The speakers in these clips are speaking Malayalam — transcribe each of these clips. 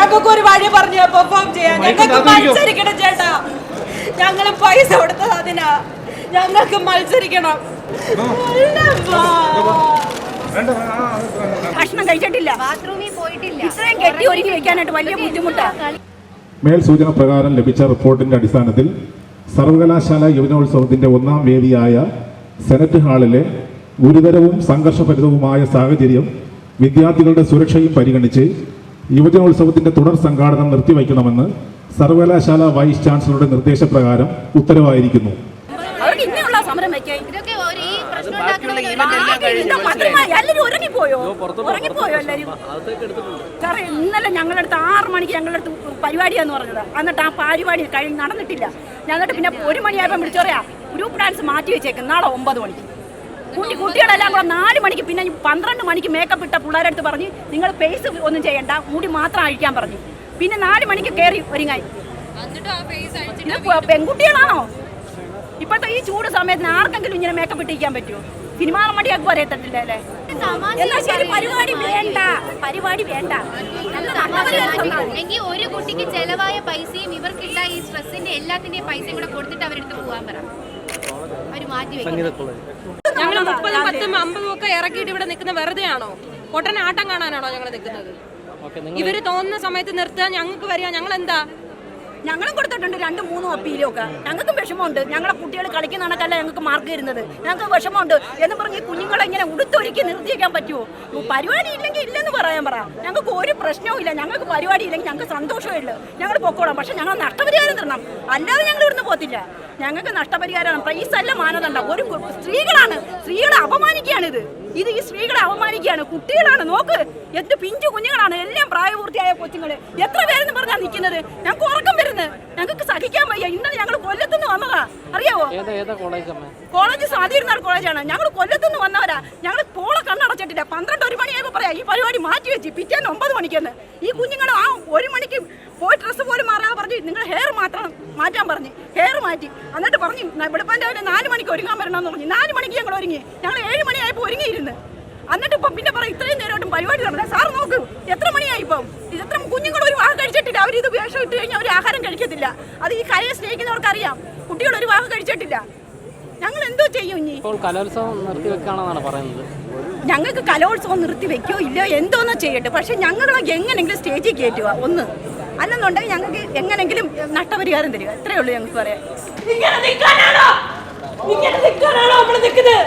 ഞങ്ങൾക്ക് ഒരു വഴി പറഞ്ഞു പെർഫോം ചെയ്യാൻ ഞങ്ങൾക്ക് മത്സരിക്കണം ചേട്ടാ. ഞങ്ങൾ പൈസ കൊടുത്തത് അതിനാ. ഞങ്ങൾക്ക് മത്സരിക്കണം. ഭക്ഷണം കഴിച്ചിട്ടില്ല. ബാത്റൂമിൽ പോയിട്ടില്ല. ഇത്രയും കെട്ടി ഒരുക്കി വെക്കാനായിട്ട് വലിയ ബുദ്ധിമുട്ടാണ് മേൽ സൂചന പ്രകാരം ലഭിച്ച റിപ്പോർട്ടിന്റെ അടിസ്ഥാനത്തിൽ സർവകലാശാല യുവജനോത്സവത്തിന്റെ ഒന്നാം വേദിയായ സെനറ്റ് ഹാളിലെ ഗുരുതരവും സംഘർഷഭരിതവുമായ സാഹചര്യം വിദ്യാർത്ഥികളുടെ സുരക്ഷയും പരിഗണിച്ച് യുവജനോത്സവത്തിന്റെ തുടർ സംഘാടനം നിർത്തിവയ്ക്കണമെന്ന് സർവകലാശാല വൈസ് ചാൻസലറുടെ നിർദ്ദേശപ്രകാരം ഉത്തരവായിരിക്കുന്നു. ഇന്നലെ ഞങ്ങളുടെ അടുത്ത് ആറ് മണിക്ക് ഞങ്ങളുടെ അടുത്ത് പരിപാടിയാന്ന് പറഞ്ഞത്. എന്നിട്ട് ആ പരിപാടി കഴിഞ്ഞ് നടന്നിട്ടില്ല. എന്നിട്ട് പിന്നെ ഒരു മണിയായപ്പോൾ വിളിച്ചോറിയാ പറയാ ഗ്രൂപ്പ് ഡാൻസ് മാറ്റി വെച്ചേക്കും. നാളെ ഒമ്പത് മണിക്ക്. കുട്ടി കുട്ടികളെല്ലാം കൂടെ നാല് മണിക്ക് പിന്നെ പന്ത്രണ്ട് മണിക്ക് മേക്കപ്പ് ഇട്ട പിള്ളേരടുത്ത് പറഞ്ഞ് നിങ്ങൾ പേസ് ഒന്നും ചെയ്യണ്ട മുടി മാത്രം അഴിക്കാൻ പറഞ്ഞു. പിന്നെ നാല് മണിക്ക് കയറി ഒരുങ്ങായി. പെൺകുട്ടികളാണോ? ഇപ്പോഴത്തെ ഈ ചൂട് സമയത്തിന് ആർക്കെങ്കിലും ഇങ്ങനെ മേക്കപ്പ് ഇട്ടിരിക്കാൻ പറ്റുമോ സിനിമാ മടിയാക്കി പറയത്തില്ല അല്ലേ? എന്നാ ശരി പരിപാടി വേണ്ട പരിപാടി വേണ്ട. എങ്കിൽ ഒരു കുട്ടിക്ക് ചെലവായ പൈസയും ഇവർക്കില്ല ഈ സ്ട്രെസ്സിന്റെ എല്ലാത്തിന്റെയും പൈസയും കൂടെ കൊടുത്തിട്ട് അവരെടുത്ത് പോകാൻ പറ. അവർ മാറ്റി വെക്കും. മുപ്പതും പത്തും അമ്പതും ഒക്കെ ഇറക്കിയിട്ട് ഇവിടെ നിൽക്കുന്ന വെറുതെ ആണോ പൊട്ടൻ ആട്ടം കാണാനാണോ ഞങ്ങൾ നിൽക്കുന്നത് ഇവർ തോന്നുന്ന സമയത്ത് നിർത്തുക ഞങ്ങൾക്ക് വരിക ഞങ്ങൾ എന്താ ഞങ്ങളും കൊടുത്തിട്ടുണ്ട് രണ്ടും മൂന്നും അപ്പീലും ഒക്കെ ഞങ്ങൾക്കും വിഷമമുണ്ട്. ഞങ്ങളെ കുട്ടികൾ കളിക്കുന്ന കണക്കല്ല ഞങ്ങൾക്ക് മാർക്ക് തരുന്നത് ഞങ്ങൾക്ക് വിഷമമുണ്ട്. എന്ന് പറഞ്ഞ് കുഞ്ഞുങ്ങളെ ഇങ്ങനെ ഉടുത്തൊരുക്കി നിർത്തിയേക്കാൻ പറ്റുമോ? പരിപാടി ഇല്ലെങ്കിൽ ഇല്ലെന്ന് പറയാൻ പറ. ഞങ്ങൾക്ക് ഒരു പ്രശ്നവും ഇല്ല. ഞങ്ങൾക്ക് പരിപാടി ഇല്ലെങ്കിൽ ഞങ്ങൾക്ക് സന്തോഷമില്ല ഞങ്ങൾ പൊക്കോളാം. പക്ഷെ ഞങ്ങൾ നഷ്ടപരിഹാരം തരണം. അല്ലാതെ ഞങ്ങൾ ഇവിടുന്ന് പോത്തില്ല ഞങ്ങൾക്ക് നഷ്ടപരിഹാരമാണ് പ്രൈസ് അല്ല മാനദണ്ഡം. ഒരു സ്ത്രീകളാണ്. സ്ത്രീകളെ അപമാനിക്കുകയാണ് ഇത് ഇത് ഈ സ്ത്രീകളെ അപമാനിക്കുകയാണ്. കുട്ടികളാണ്. നോക്ക്. എന്ത് പിഞ്ചു കുഞ്ഞുങ്ങളാണ്. എല്ലാം പ്രായപൂർത്തിയായ കൊച്ചുങ്ങൾ എത്ര പേരെന്ന് പറഞ്ഞാൽ നിൽക്കുന്നത്? ഞങ്ങൾക്ക് സഹിക്കാൻ വയ്യ ഇന്നലെ ഞങ്ങൾ കൊല്ലത്തുനിന്ന് വന്നതാ അറിയാവോ കോളേജ് സ്വാധീനാൾ കോളേജാണ്. ഞങ്ങൾ കൊല്ലത്തുനിന്ന് വന്നവരാ. ഞങ്ങൾ പോള കണ്ണടച്ചിട്ടില്ല പന്ത്രണ്ട് ഒരു മണിയായപ്പോ പറയാം ഈ പരിപാടി മാറ്റി വെച്ച്. പിറ്റേന്ന് ഒമ്പത് മണിക്കെന്ന്. ഈ കുഞ്ഞുങ്ങൾ ആ ഒരു മണിക്ക് പോയി ഡ്രസ്സ് പോലും മാറാൻ പറഞ്ഞു നിങ്ങൾ ഹെയർ മാത്രം മാറ്റാൻ പറഞ്ഞു. ഹെയർ മാറ്റി. എന്നിട്ട് പറഞ്ഞു വെളുപ്പം രാവിലെ നാല് മണിക്ക് ഒരുങ്ങാൻ വരണമെന്ന് പറഞ്ഞു. നാല് മണിക്ക് ഞങ്ങൾ ഒരുങ്ങി. ഞങ്ങൾ ഏഴ് മണിയായപ്പോൾ ഒരുങ്ങിയിരുന്നു. എന്നിട്ട് ഇപ്പൊ പിന്നെ പറയും ഇത്രയും നേരമായിട്ടും പരിപാടി നടന്നത് സാർ നോക്ക്. എത്ര മണിയായി ഇപ്പം? ഇത് എത്ര കുഞ്ഞുങ്ങൾ ഒരു വാഹം കഴിച്ചിട്ടില്ല. അവർ ഇത് വേഷം ഇട്ട് കഴിഞ്ഞാൽ അവർ ആഹാരം കഴിക്കത്തില്ല. അത് ഈ കലയെ സ്നേഹിക്കുന്നവർക്ക് അറിയാം കുട്ടികൾ ഒരു വാഹം കഴിച്ചിട്ടില്ല. ഞങ്ങൾ എന്തോ ചെയ്യും ഇനി? ഇപ്പോൾ കലോത്സവം നിർത്തിവെക്കുകയാണെന്നാണ് പറയുന്നത്. ഞങ്ങൾക്ക് കലോത്സവം നിർത്തി വെക്കോ ഇല്ലയോ എന്തോന്നോ ചെയ്യട്ടെ. പക്ഷെ ഞങ്ങൾ എങ്ങനെങ്കിലും സ്റ്റേജിൽ കയറ്റുക ഒന്ന്. അല്ലെന്നുണ്ടെങ്കിൽ ഞങ്ങൾക്ക് എങ്ങനെങ്കിലും നഷ്ടപരിഹാരം തരിക. ഇത്രയേ ഉള്ളൂ ഞങ്ങൾക്ക് പറയാം ഇങ്ങനെ നിൽക്കാനാണോ ഇങ്ങനെ നിൽക്കാനാണോ നമ്മൾ നിൽക്കുന്നത്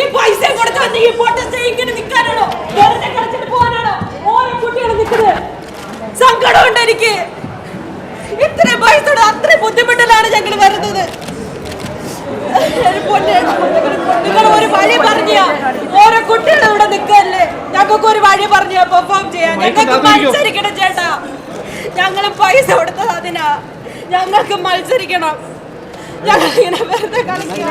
ഈ പൈസ കൊടുത്ത് വന്ന് ഈ ഫോട്ടോ ഇങ്ങനെ നിൽക്കാനാണോ വെറുതെ കളിച്ചിട്ട് പോകാനാണോ ഓരോ കുട്ടികളും നിൽക്കുന്നത് സങ്കടമുണ്ട് എനിക്ക് ഇത്രയും പൈസ അത്രയും ബുദ്ധിമുട്ടിലാണ് ഞങ്ങൾ വരുന്നത് നിങ്ങൾ ഒരു വഴി പറഞ്ഞ ഓരോ കുട്ടികളും ഇവിടെ നിൽക്കല്ലേ ഞങ്ങൾക്ക് ഒരു വഴി പറഞ്ഞ പെർഫോം ചെയ്യാൻ. ഞങ്ങൾക്ക് മത്സരിക്കണം ചേട്ടാ. ഞങ്ങൾ പൈസ കൊടുത്തത് അതിനാ. ഞങ്ങൾക്ക് മത്സരിക്കണം. ഞങ്ങൾ ഇങ്ങനെ വെറുതെ കളിക്കണം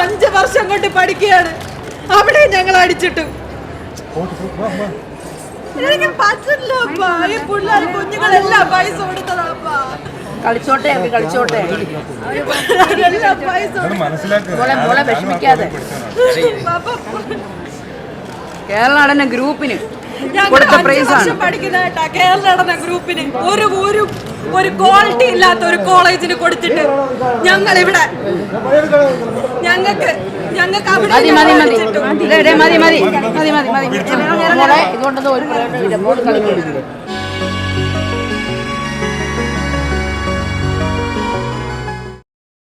അഞ്ച് വർഷം കൊണ്ട് പഠിക്കുകയാണ്. അവിടെ ഞങ്ങൾ അടിച്ചിട്ടു. എനിക്ക് പറ്റില്ല അപ്പാ. ഈ പിള്ളേർ കുഞ്ഞുങ്ങളെല്ലാം പൈസ കൊടുത്തതാപ്പാ കളിച്ചോട്ടെ അവർ കളിച്ചോട്ടെ എല്ലാം പൈസ കൊടുത്തതാ. മോളെ മോളെ വിഷമിക്കാതെ പാപ്പ, കേരള നടന ഗ്രൂപ്പിന് കൊടുത്ത ഗ്രൂപ്പിന് ഒരു ഒരു ഒരു ക്വാളിറ്റി ഇല്ലാത്ത ഒരു കോളേജിന് കൊടുത്തിട്ട് ഞങ്ങൾ ഇവിടെ ഞങ്ങൾക്ക് മതി മതി മതി. മതി മതി. മതി മതി മതി. മോളെ ഇതുകൊണ്ടൊന്നും ഒരു കളിക്കരുത്.